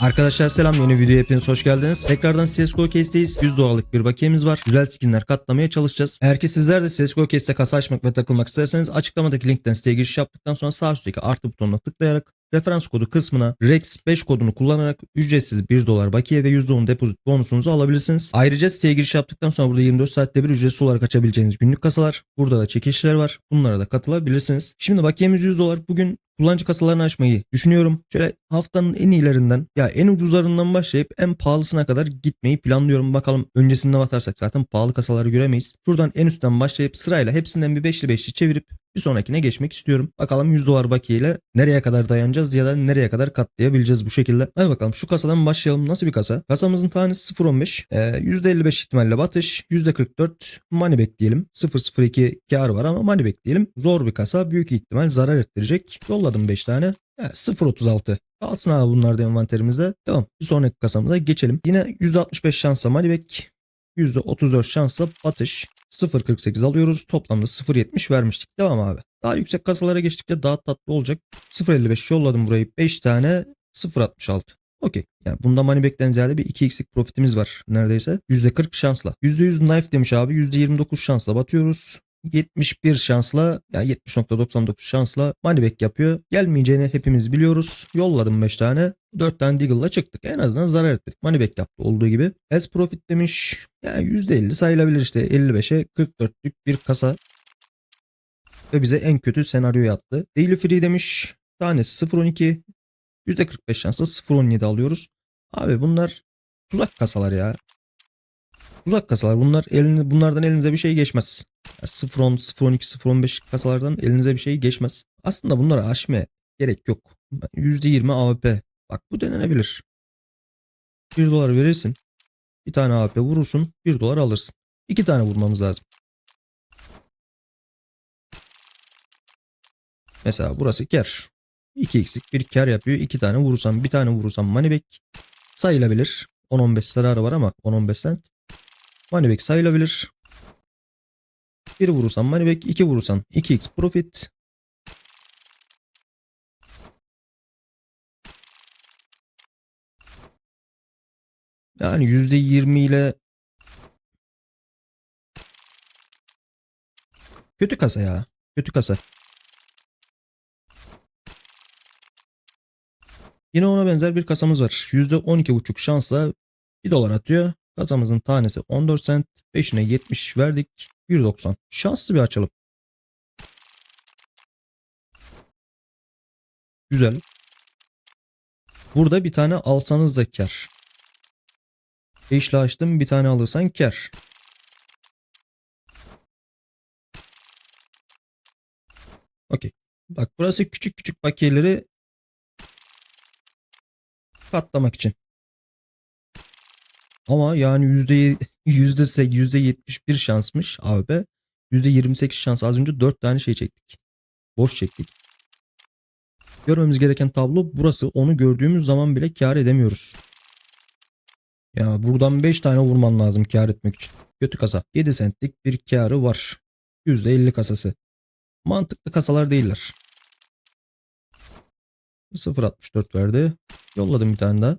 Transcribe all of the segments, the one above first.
Arkadaşlar selam yeni videoya hepiniz hoş geldiniz. Tekrardan CSGO Case'deyiz. 100 dolarlık bir bakiyemiz var. Güzel skinler katlamaya çalışacağız. Eğer ki sizler de CSGO Case'de kasa açmak ve takılmak isterseniz açıklamadaki linkten siteye giriş yaptıktan sonra sağ üstteki artı butonuna tıklayarak referans kodu kısmına REX 5 kodunu kullanarak ücretsiz 1 dolar bakiye ve %10 depozit bonusunuzu alabilirsiniz. Ayrıca siteye giriş yaptıktan sonra burada 24 saatte bir ücretsiz olarak açabileceğiniz günlük kasalar. Burada da çekilişler var. Bunlara da katılabilirsiniz. Şimdi bakiyemiz 100 dolar. Bugün kullanıcı kasalarını açmayı düşünüyorum. Şöyle haftanın en iyilerinden ya en ucuzlarından başlayıp en pahalısına kadar gitmeyi planlıyorum. Bakalım öncesinde batarsak zaten pahalı kasaları göremeyiz. Şuradan en üstten başlayıp sırayla hepsinden bir beşli beşli çevirip bir sonrakine geçmek istiyorum. Bakalım 100 dolar bakiyeyle nereye kadar dayanacağız ya da nereye kadar katlayabileceğiz bu şekilde. Hadi bakalım şu kasadan başlayalım. Nasıl bir kasa? Kasamızın tanesi 0.15. Ee, %55 ihtimalle batış. %44 money back diyelim. 0.02 kar var ama money back diyelim. Zor bir kasa. Büyük ihtimal zarar ettirecek. Yolladım 5 tane. Ya 0.36. Kalsın abi bunlar da envanterimizde. Tamam. Bir sonraki kasamıza geçelim. Yine %65 şansla back. %34 şansla batış. 0.48 alıyoruz. Toplamda 0.70 vermiştik. Devam abi. Daha yüksek kasalara geçtikçe daha tatlı olacak. 0.55 yolladım burayı. 5 tane 0.66. Okey. Yani bunda money back'ten ziyade bir 2x'lik profitimiz var neredeyse. %40 şansla. %100 knife demiş abi. %29 şansla batıyoruz. 71 şansla yani 70.99 şansla money back yapıyor. Gelmeyeceğini hepimiz biliyoruz. Yolladım 5 tane. 4 tane Deagle'la çıktık. En azından zarar etmedik. Money back yaptı olduğu gibi. As profit demiş. Yani %50 sayılabilir işte. 55'e 44'lük bir kasa. Ve bize en kötü senaryoyu attı. Daily free demiş. Tanesi 0.12. %45 şansla 0.17 alıyoruz. Abi bunlar tuzak kasalar ya. Tuzak kasalar. Bunlar elini, bunlardan elinize bir şey geçmez. Yani 0.10, 0.12, 0.15 kasalardan elinize bir şey geçmez. Aslında bunları aşmaya gerek yok. %20 AWP. Bak bu denenebilir. 1 dolar verirsin. Bir tane AWP vurursun. 1 dolar alırsın. 2 tane vurmamız lazım. Mesela burası kar. 2x'lik bir kar yapıyor. 2 tane vurursam bir tane vurursam money back sayılabilir. 10-15 zararı var ama 10-15 cent. Money back sayılabilir. Bir vurursan money back, 2 vurursan 2x profit. Yani %20 ile kötü kasa ya. Kötü kasa. Yine ona benzer bir kasamız var. %12,5 şansla 1 dolar atıyor. Kasamızın tanesi 14 cent. 5'ine 70 verdik. 1.90. Şanslı bir açalım. Güzel. Burada bir tane alsanız da kar. 5'li açtım bir tane alırsan kar. Okey. Bak burası küçük küçük bakiyeleri katlamak için. Ama yani yüzde yüzde yüzde yetmiş bir şansmış abi. Yüzde 28 şans az önce 4 tane şey çektik. Boş çektik. Görmemiz gereken tablo burası. Onu gördüğümüz zaman bile kar edemiyoruz. Ya buradan 5 tane vurman lazım kar etmek için. Kötü kasa. 7 centlik bir karı var. %50 kasası. Mantıklı kasalar değiller. 0.64 verdi. Yolladım bir tane daha.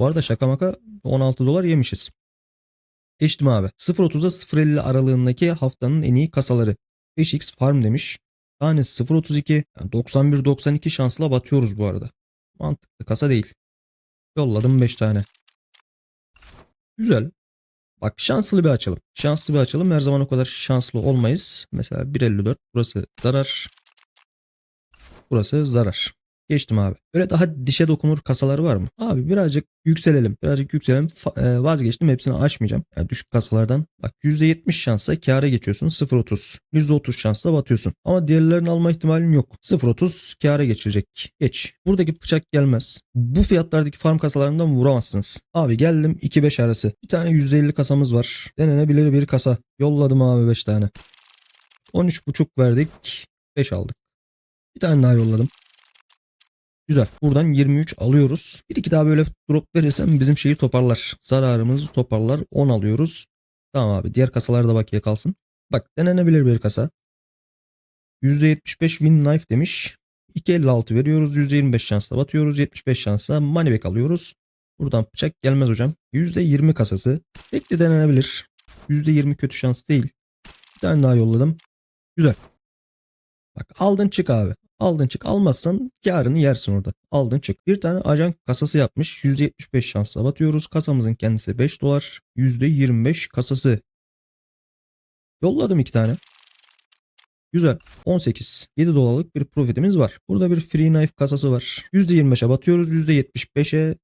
Bu arada şaka maka 16 dolar yemişiz. Geçtim abi. 0.30'a 0.50 aralığındaki haftanın en iyi kasaları. 5x farm demiş. Tanesi 0.32. Yani 91-92 şansla batıyoruz bu arada. Mantıklı kasa değil. Yolladım 5 tane. Güzel. Bak şanslı bir açalım. Şanslı bir açalım. Her zaman o kadar şanslı olmayız. Mesela 1.54 burası zarar. Burası zarar. Geçtim abi. Böyle daha dişe dokunur kasaları var mı? Abi birazcık yükselelim. Birazcık yükselelim. Fa- e, vazgeçtim. Hepsini açmayacağım. Yani düşük kasalardan. Bak %70 şansla kâra geçiyorsun. 0.30. %30 şansla batıyorsun. Ama diğerlerini alma ihtimalin yok. 0.30 kâra geçirecek. Geç. Buradaki bıçak gelmez. Bu fiyatlardaki farm kasalarından vuramazsınız. Abi geldim 2-5 arası. Bir tane %50 kasamız var. Denenebilir bir kasa. Yolladım abi 5 tane. 13.5 verdik. 5 aldık. Bir tane daha yolladım. Güzel. Buradan 23 alıyoruz. Bir iki daha böyle drop verirsem bizim şeyi toparlar. Zararımızı toparlar. 10 alıyoruz. Tamam abi. Diğer kasalar da bakiye kalsın. Bak denenebilir bir kasa. %75 win knife demiş. 2.56 veriyoruz. %25 şansla batıyoruz. 75 şansla money back alıyoruz. Buradan bıçak gelmez hocam. %20 kasası. Tekli denenebilir. %20 kötü şans değil. Bir tane daha yolladım. Güzel. Bak aldın çık abi. Aldın çık. Almazsan karını yersin orada. Aldın çık. Bir tane ajan kasası yapmış. %75 şansla batıyoruz. Kasamızın kendisi 5 dolar. %25 kasası. Yolladım iki tane. Güzel. 18. 7 dolarlık bir profitimiz var. Burada bir free knife kasası var. %25'e batıyoruz. %75'e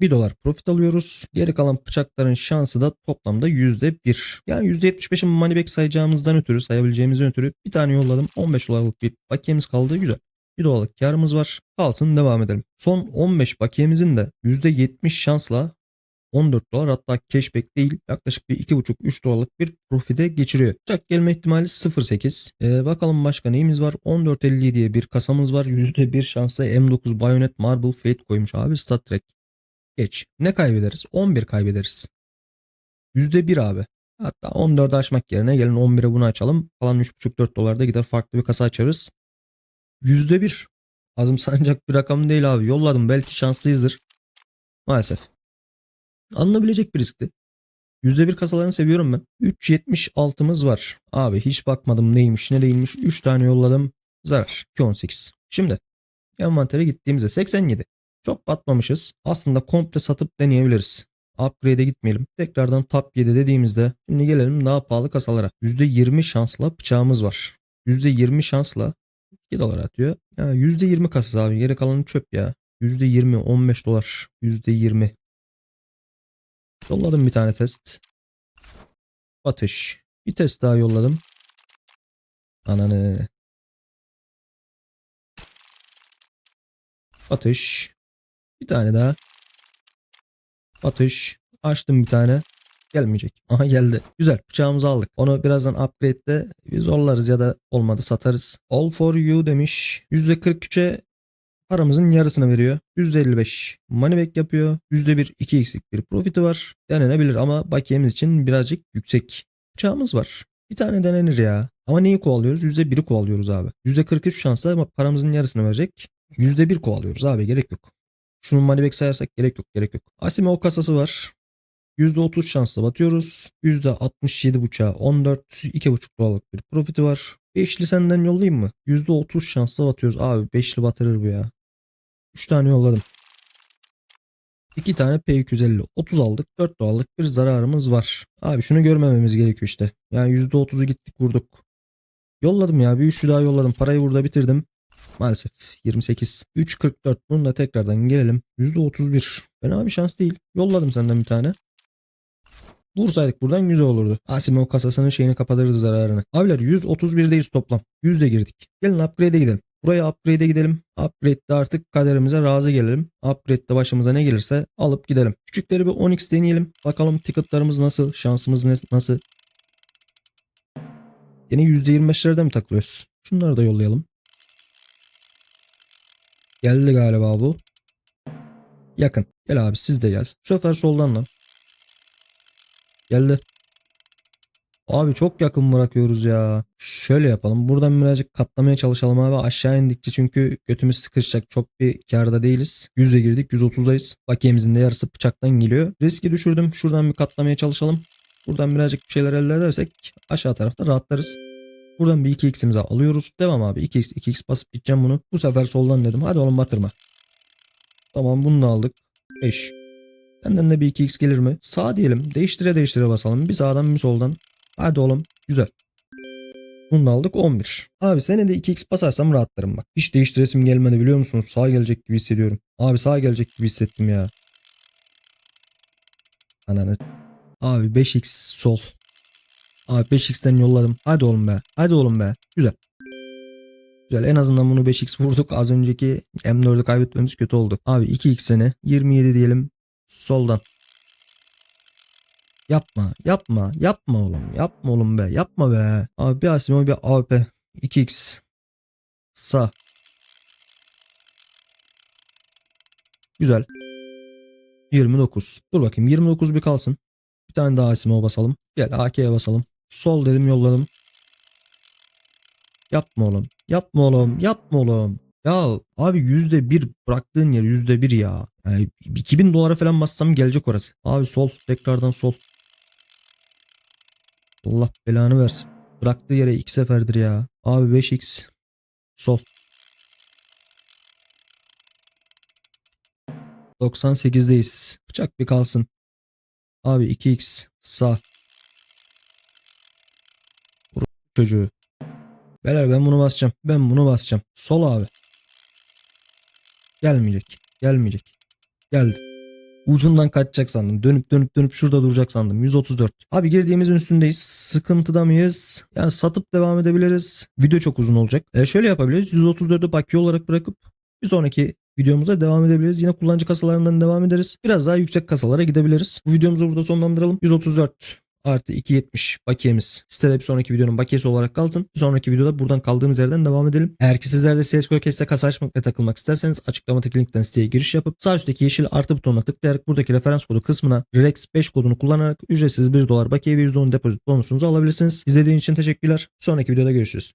1 dolar profit alıyoruz. Geri kalan bıçakların şansı da toplamda %1. Yani %75'in money back sayacağımızdan ötürü, sayabileceğimizden ötürü bir tane yolladım. 15 dolarlık bir bakiyemiz kaldı. Güzel. 1 dolarlık karımız var. Kalsın devam edelim. Son 15 bakiyemizin de %70 şansla 14 dolar hatta cashback değil yaklaşık bir 2,5-3 dolarlık bir profite geçiriyor. Uçak gelme ihtimali 0.8. Ee, bakalım başka neyimiz var? 14.50 diye bir kasamız var. %1 şansla M9 Bayonet Marble Fate koymuş abi Stat Trek. Geç. Ne kaybederiz? 11 kaybederiz. %1 abi. Hatta 14'ü açmak yerine gelin 11'e bunu açalım. Kalan 3,5-4 dolarda gider farklı bir kasa açarız. %1. Azım sancak bir rakam değil abi. Yolladım belki şanslıyızdır. Maalesef. Alınabilecek bir riskti. %1 kasalarını seviyorum ben. 3.76'mız var. Abi hiç bakmadım neymiş ne değilmiş. 3 tane yolladım. Zarar. 2.18. Şimdi envantere gittiğimizde 87. Çok batmamışız. Aslında komple satıp deneyebiliriz. Upgrade'e gitmeyelim. Tekrardan top 7 dediğimizde şimdi gelelim daha pahalı kasalara. %20 şansla bıçağımız var. %20 şansla 2 dolar atıyor. Ya %20 kasası abi. Geri kalanı çöp ya. %20 15 dolar. %20. Yolladım bir tane test. Batış. Bir test daha yolladım. Ananı. Batış. Bir tane daha. Batış. Açtım bir tane. Gelmeyecek. Aha geldi. Güzel. Bıçağımızı aldık. Onu birazdan upgrade'de bir zorlarız ya da olmadı satarız. All for you demiş. %43'e paramızın yarısını veriyor. %55 money back yapıyor. %1 2x'lik bir profiti var. Denenebilir ama bakiyemiz için birazcık yüksek. Bıçağımız var. Bir tane denenir ya. Ama neyi kovalıyoruz? %1'i kovalıyoruz abi. %43 şansla ama paramızın yarısını verecek. %1 kovalıyoruz abi gerek yok. Şunun money back sayarsak gerek yok gerek yok. Asimo kasası var. %30 şansla batıyoruz. %67 bıçağı 14 2,5 dolarlık bir profiti var. Beşli senden yollayayım mı? %30 şansla batıyoruz. Abi beşli batırır bu ya. 3 tane yolladım. 2 tane P250. 30 aldık. 4 dolarlık bir zararımız var. Abi şunu görmememiz gerekiyor işte. Yani %30'u gittik vurduk. Yolladım ya. Bir üçlü daha yolladım. Parayı burada bitirdim. Maalesef 28. 3.44. Bunu da tekrardan gelelim. %31. Fena bir şans değil. Yolladım senden bir tane. Vursaydık buradan 100 olurdu. Asimov kasasının şeyini kapatırız zararını. Abiler 131'deyiz toplam. 100'de girdik. Gelin upgrade'e gidelim. Buraya upgrade'e gidelim. Upgrade'de artık kaderimize razı gelelim. Upgrade'de başımıza ne gelirse alıp gidelim. Küçükleri bir 10x deneyelim. Bakalım ticketlarımız nasıl? Şansımız nasıl? Yine %25'lerde mi takılıyoruz? Şunları da yollayalım. Geldi galiba bu. Yakın. Gel abi siz de gel. Bu sefer soldan lan. Geldi. Abi çok yakın bırakıyoruz ya. Şöyle yapalım. Buradan birazcık katlamaya çalışalım abi. Aşağı indikçe çünkü götümüz sıkışacak. Çok bir karda değiliz. 100'e girdik. 130'dayız. Bakiyemizin de yarısı bıçaktan geliyor. Riski düşürdüm. Şuradan bir katlamaya çalışalım. Buradan birazcık bir şeyler elde edersek aşağı tarafta rahatlarız. Buradan bir 2x'imizi alıyoruz. Devam abi. 2x 2x basıp gideceğim bunu. Bu sefer soldan dedim. Hadi oğlum batırma. Tamam bunu da aldık. 5. Benden de bir 2x gelir mi? Sağ diyelim. Değiştire değiştire basalım. Bir sağdan bir soldan. Hadi oğlum. Güzel. Bunu da aldık 11. Abi sene de 2x basarsam rahatlarım bak. Hiç değiştiresim gelmedi biliyor musunuz? Sağ gelecek gibi hissediyorum. Abi sağ gelecek gibi hissettim ya. Ananı. Abi 5x sol. Abi 5x'ten yolladım. Hadi oğlum be. Hadi oğlum be. Güzel. Güzel en azından bunu 5x vurduk. Az önceki M4'ü kaybetmemiz kötü oldu. Abi 2x'ini 27 diyelim. Soldan. Yapma, yapma, yapma oğlum. Yapma oğlum be, yapma be. Abi bir Asimo bir AWP. 2x. Sağ. Güzel. 29. Dur bakayım 29 bir kalsın. Bir tane daha Asimo basalım. Gel AK'ye basalım. Sol dedim yolladım. Yapma oğlum. Yapma oğlum. Yapma oğlum. Ya abi yüzde bir bıraktığın yer yüzde bir ya. Yani 2000 dolara falan bassam gelecek orası. Abi sol. Tekrardan sol. Allah belanı versin. Bıraktığı yere iki seferdir ya. Abi 5x. Sol. 98'deyiz. Bıçak bir kalsın. Abi 2x sağ. Çocuğu. Beyler ben bunu basacağım. Ben bunu basacağım. Sol abi. Gelmeyecek. Gelmeyecek. Geldi. Ucundan kaçacak sandım. Dönüp dönüp dönüp şurada duracak sandım. 134. Abi girdiğimizin üstündeyiz. Sıkıntıda mıyız? Yani satıp devam edebiliriz. Video çok uzun olacak. E şöyle yapabiliriz. 134'ü bakiye olarak bırakıp bir sonraki videomuza devam edebiliriz. Yine kullanıcı kasalarından devam ederiz. Biraz daha yüksek kasalara gidebiliriz. Bu videomuzu burada sonlandıralım. 134 artı 270 bakiyemiz sitede bir sonraki videonun bakiyesi olarak kalsın. Bir sonraki videoda buradan kaldığımız yerden devam edelim. Eğer ki sizler de CSGO Case'de kasa açmak ve takılmak isterseniz açıklamadaki linkten siteye giriş yapıp sağ üstteki yeşil artı butonuna tıklayarak buradaki referans kodu kısmına REX5 kodunu kullanarak ücretsiz 1 dolar bakiye ve %10 depozit bonusunuzu alabilirsiniz. İzlediğiniz için teşekkürler. Sonraki videoda görüşürüz.